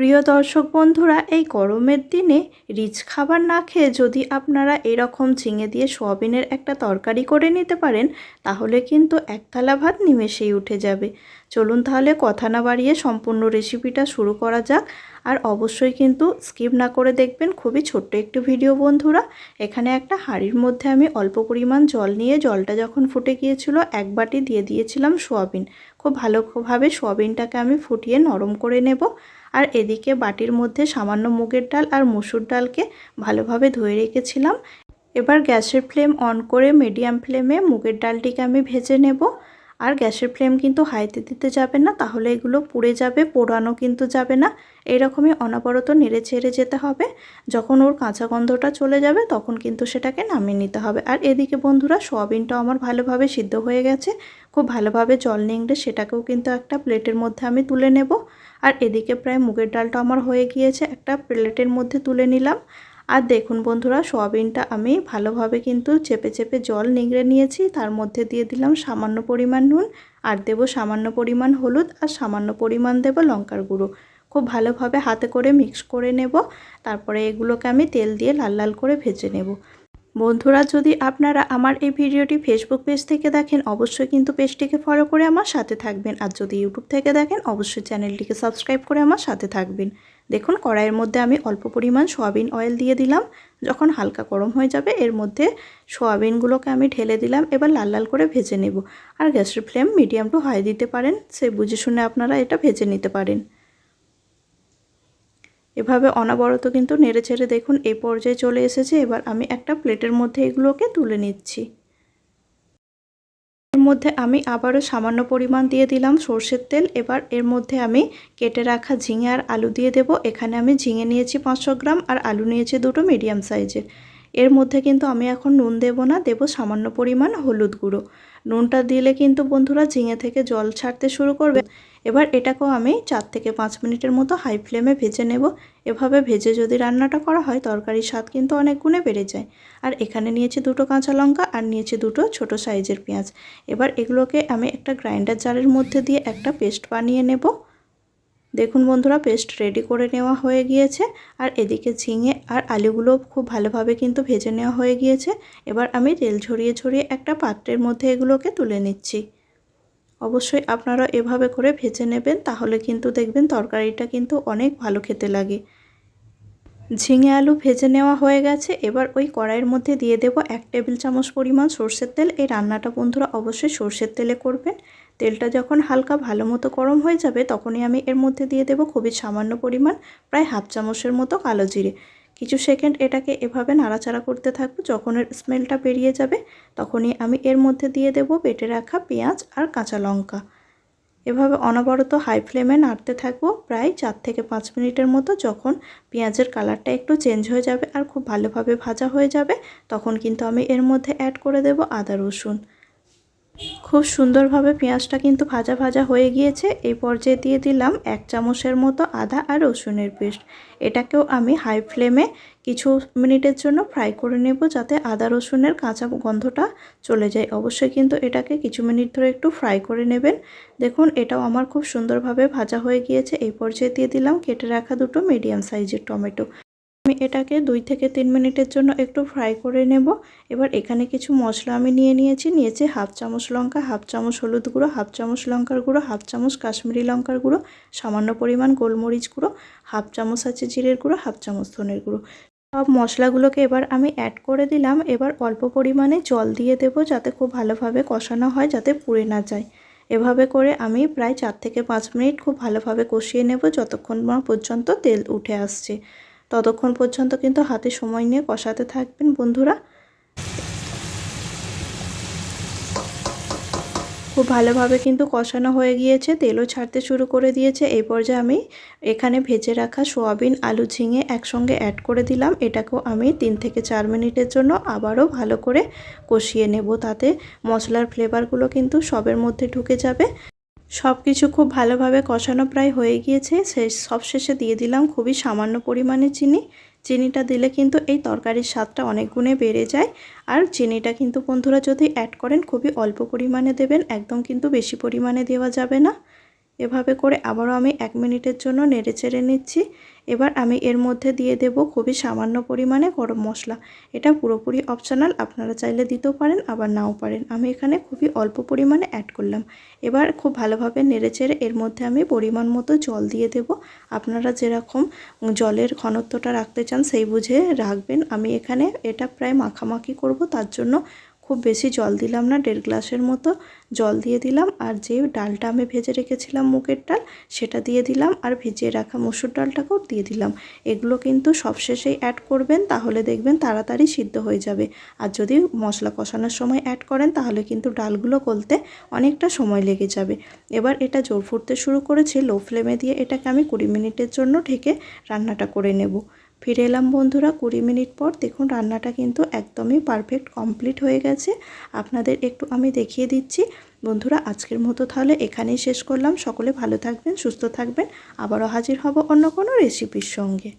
প্রিয় দর্শক বন্ধুরা, এই গরমের দিনে রিচ খাবার না খেয়ে যদি আপনারা এরকম ঝিঙে দিয়ে সোয়াবিনের একটা তরকারি করে নিতে পারেন, তাহলে কিন্তু এক থালা ভাত নিমেষেই উঠে যাবে। চলুন তাহলে কথা না বাড়িয়ে সম্পূর্ণ রেসিপিটা শুরু করা যাক। আর অবশ্যই কিন্তু স্কিপ না করে দেখবেন। খুবই ছোট্ট একটু ভিডিও বন্ধুরা। এখানে একটা হাঁড়ির মধ্যে আমি অল্প পরিমাণ জল নিয়ে জলটা যখন ফুটে গিয়েছিল, এক বাটি দিয়ে দিয়েছিলাম সোয়াবিন। খুব ভালোভাবে সোয়াবিনটাকে আমি ফুটিয়ে নরম করে নেব। আর এদিকে বাটির মধ্যে সামান্য মুগের ডাল আর মসুর ডালকে ভালোভাবে ধুয়ে রেখেছিলাম। এবার গ্যাসের ফ্লেম অন করে মিডিয়াম ফ্লেমে মুগের ডালটিকে আমি ভেজে নেব। আর গ্যাসের ফ্লেম কিন্তু হাইতে দিতে যাবে না, তাহলে এগুলো পুড়ে যাবে, পোড়ানো কিন্তু যাবে না। এইরকমই অনবরত নেড়ে ছেড়ে যেতে হবে। যখন ওর কাঁচা গন্ধটা চলে যাবে, তখন কিন্তু সেটাকে নামিয়ে নিতে হবে। আর এদিকে বন্ধুরা সোয়াবিনটা আমার ভালোভাবে সিদ্ধ হয়ে গেছে। খুব ভালোভাবে জল নিংড়ে সেটাকেও কিন্তু একটা প্লেটের মধ্যে আমি তুলে নেব। আর এদিকে প্রায় মুগের ডালটা আমার হয়ে গিয়েছে, একটা প্লেটের মধ্যে তুলে নিলাম। আর দেখুন বন্ধুরা, সোয়াবিনটা আমি ভালোভাবে কিন্তু চেপে চেপে জল নিংড়ে নিয়েছি। তার মধ্যে দিয়ে দিলাম সামান্য পরিমাণ নুন আর দেব সামান্য পরিমাণ হলুদ আর সামান্য পরিমাণ দেব লঙ্কার গুঁড়ো। খুব ভালোভাবে হাতে করে মিক্স করে নেব, তারপরে এগুলোকে আমি তেল দিয়ে লাল লাল করে ভেজে নেব। বন্ধুরা, যদি আপনারা আমার এই ভিডিওটি ফেসবুক পেজ থেকে দেখেন, অবশ্যই কিন্তু পেজটিকে ফলো করে আমার সাথে থাকবেন। আর যদি ইউটিউব থেকে দেখেন, অবশ্যই চ্যানেলটিকে সাবস্ক্রাইব করে আমার সাথে থাকবেন। দেখুন কড়াইয়ের মধ্যে আমি অল্প পরিমাণ সয়াবিন অয়েল দিয়ে দিলাম। যখন হালকা গরম হয়ে যাবে, এর মধ্যে সয়াবিনগুলোকে আমি ঢেলে দিলাম। এবার লাল লাল করে ভেজে নেব। আর গ্যাসের ফ্লেম মিডিয়াম টু হাই দিতে পারেন। সে বুঝে শুনে আপনারা এটা ভেজে নিতে পারেন। এভাবে অনাবরত কিন্তু নেড়ে ছেড়ে দেখুন এই পর্যায়ে চলে এসেছে। এবার আমি একটা প্লেটের মধ্যে এগুলোকে তুলে নিচ্ছি। এর মধ্যে আমি আবারও সামান্য পরিমাণ দিয়ে দিলাম সর্ষের তেল। এবার এর মধ্যে আমি কেটে রাখা ঝিঙে আর আলু দিয়ে দেব। এখানে আমি ঝিঙে নিয়েছি পাঁচশো গ্রাম আর আলু নিয়েছি দুটো মিডিয়াম সাইজের। এর মধ্যে কিন্তু আমি এখন নুন দেব না, দেব সামান্য পরিমাণ হলুদ গুঁড়ো। নুনটা দিলে কিন্তু বন্ধুরা ঝিঙে থেকে জল ছাড়তে শুরু করবে। এবার এটাকেও আমি চার থেকে পাঁচ মিনিটের মতো হাই ফ্লেমে ভেজে নেব। এভাবে ভেজে যদি রান্নাটা করা হয়, তরকারির স্বাদ কিন্তু অনেক গুণে বেড়ে যায়। আর এখানে নিয়েছি দুটো কাঁচা লঙ্কা আর নিয়েছি দুটো ছোট সাইজের পেঁয়াজ। এবার এগুলোকে আমি একটা গ্রাইন্ডার জারের মধ্যে দিয়ে একটা পেস্ট বানিয়ে নেব। দেখুন বন্ধুরা পেস্ট রেডি করে নেওয়া হয়ে গিয়েছে। আর এদিকে ঝিঙে আর আলুগুলো খুব ভালোভাবে কিন্তু ভেজে নেওয়া হয়ে গিয়েছে। এবার আমি তেল ঝরিয়ে ঝরিয়ে একটা পাত্রের মধ্যে এগুলোকে তুলে নিচ্ছি। অবশ্যই আপনারা এভাবে করে ভেজে নেবেন, তাহলে কিন্তু দেখবেন তরকারিটা কিন্তু অনেক ভালো খেতে লাগে। ঝিঙে আলু ভেজে নেওয়া হয়ে গেছে, এবার ওই কড়াইয়ের মধ্যে দিয়ে দেব এক টেবিল চামচ পরিমাণ সর্ষের তেল। এই রান্নাটা বন্ধুরা অবশ্যই সর্ষের তেলে করবেন। তেলটা যখন হালকা ভালো মতো গরম হয়ে যাবে, তখনই আমি এর মধ্যে দিয়ে দেব খুবই সামান্য পরিমাণ প্রায় হাফ চামচের মতো কালো জিরে। কিছু সেকেন্ড এটাকে এভাবে নাড়াচাড়া করতে থাকব, যখন এর স্মেলটা বেরিয়ে যাবে তখনই আমি এর মধ্যে দিয়ে দেব বেটে রাখা পেঁয়াজ আর কাঁচা লঙ্কা। এভাবে অনবরত হাই ফ্লেমে নাড়তে থাকব প্রায় চার থেকে পাঁচ মিনিটের মতো, যখন পেঁয়াজের কালারটা একটু চেঞ্জ হয়ে যাবে আর খুব ভালোভাবে ভাজা হয়ে যাবে, তখন কিন্তু আমি এর মধ্যে অ্যাড করে দেব আদা রসুন। খুব সুন্দরভাবে পেঁয়াজটা কিন্তু ভাজা ভাজা হয়ে গিয়েছে। এই পর্যায়ে দিয়ে দিলাম এক চামচের মতো আদা আর রসুনের পেস্ট। এটাকেও আমি হাই ফ্লেমে কিছু মিনিটের জন্য ফ্রাই করে নেব যাতে আদা রসুনের কাঁচা গন্ধটা চলে যায়। অবশ্যই কিন্তু এটাকে কিছু মিনিট ধরে একটু ফ্রাই করে নেবেন। দেখুন, এটাও আমার খুব সুন্দরভাবে ভাজা হয়ে গিয়েছে। এই পর্যায়ে দিয়ে দিলাম কেটে রাখা দুটো মিডিয়াম সাইজের টমেটো। আমি এটাকে দুই থেকে তিন মিনিটের জন্য একটু ফ্রাই করে নেব। এবার এখানে কিছু মশলা আমি নিয়ে নিয়েছি। নিয়েছি হাফ চামচ লঙ্কা, হাফ চামচ হলুদ গুঁড়ো, হাফ চামচ লঙ্কার গুঁড়ো, হাফ চামচ কাশ্মীরি লঙ্কার গুঁড়ো, সামান্য পরিমাণ গোলমরিচ গুঁড়ো, হাফ চামচ আছে জিরের গুঁড়ো, হাফ চামচ ধনের গুঁড়ো। সব মশলাগুলোকে এবার আমি অ্যাড করে দিলাম। এবার অল্প পরিমাণে জল দিয়ে দেব যাতে খুব ভালোভাবে কষানো হয়, যাতে পুড়ে না যায়। এভাবে করে আমি প্রায় চার থেকে পাঁচ মিনিট খুব ভালোভাবে কষিয়ে নেব যতক্ষণ পর্যন্ত তেল উঠে আসছে। ততক্ষণ পর্যন্ত কিন্তু হাতে সময় নিয়ে কষাতে থাকবেন, বন্ধুরা। খুব ভালোভাবে কিন্তু কষানো হয়ে গিয়েছে, তেলও ছাড়তে শুরু করে দিয়েছে। এই পর্যায়ে আমি এখানে ভেজে রাখা সোয়াবিন, আলু ঝিঙে একসঙ্গে অ্যাড করে দিলাম। এটাকেও আমি তিন থেকে চার মিনিটের জন্য আবারও ভালো করে কষিয়ে নেব, তাতে মশলার ফ্লেভারগুলো কিন্তু সবের মধ্যে ঢুকে যাবে। সব কিছু খুব ভালোভাবে কষানো প্রায় হয়ে গিয়েছে। শেষ সব শেষে দিয়ে দিলাম খুবই সামান্য পরিমাণে চিনি। চিনিটা দিলে কিন্তু এই তরকারির স্বাদটা অনেক গুণে বেড়ে যায়। আর চিনিটা কিন্তু বন্ধুরা যদি অ্যাড করেন খুবই অল্প পরিমাণে দেবেন, একদম কিন্তু বেশি পরিমাণে দেওয়া যাবে না। এভাবে করে আবারও আমি এক মিনিটের জন্য নেড়ে চেড়ে নিচ্ছি। এবার আমি এর মধ্যে দিয়ে দেব খুবই সামান্য পরিমাণে গরম মশলা। এটা পুরোপুরি অপশনাল আপনারা চাইলে দিতেও পারেন, আবার নাও পারেন। আমি এখানে খুবই অল্প পরিমাণে অ্যাড করলাম। এবার খুব ভালোভাবে নেড়ে চেড়ে এর মধ্যে আমি পরিমাণ মতো জল দিয়ে দেব। আপনারা যেরকম জলের ঘনত্বটা রাখতে চান সেই বুঝে রাখবেন। আমি এখানে এটা প্রায় মাখামাখি করব, তার জন্য খুব বেশি জল দিলাম না, দেড় গ্লাসের মতো জল দিয়ে দিলাম। আর যে ডালটা আমি ভেজে রেখেছিলাম মুগের ডাল, সেটা দিয়ে দিলাম। আর ভিজিয়ে রাখা মসুর ডালটাকেও দিয়ে দিলাম। এগুলো কিন্তু সবশেষেই অ্যাড করবেন, তাহলে দেখবেন তাড়াতাড়ি সিদ্ধ হয়ে যাবে। আর যদি মশলা কষানোর সময় অ্যাড করেন, তাহলে কিন্তু ডালগুলো গলতে অনেকটা সময় লেগে যাবে। এবার এটা জোর ফুটতে শুরু করেছে লো ফ্লেমে দিয়ে এটাকে আমি কুড়ি মিনিটের জন্য ঢেকে রান্নাটা করে নেব। ফিরে এলাম বন্ধুরা, কুড়ি মিনিট পর। দেখুন, রান্নাটা কিন্তু একদমই পারফেক্ট কমপ্লিট হয়ে গেছে। আপনাদের একটু আমি দেখিয়ে দিচ্ছি। বন্ধুরা, আজকের মতো তাহলে এখানেই শেষ করলাম। সকলে ভালো থাকবেন, সুস্থ থাকবেন। আবারও হাজির হব অন্য কোনো রেসিপির সঙ্গে।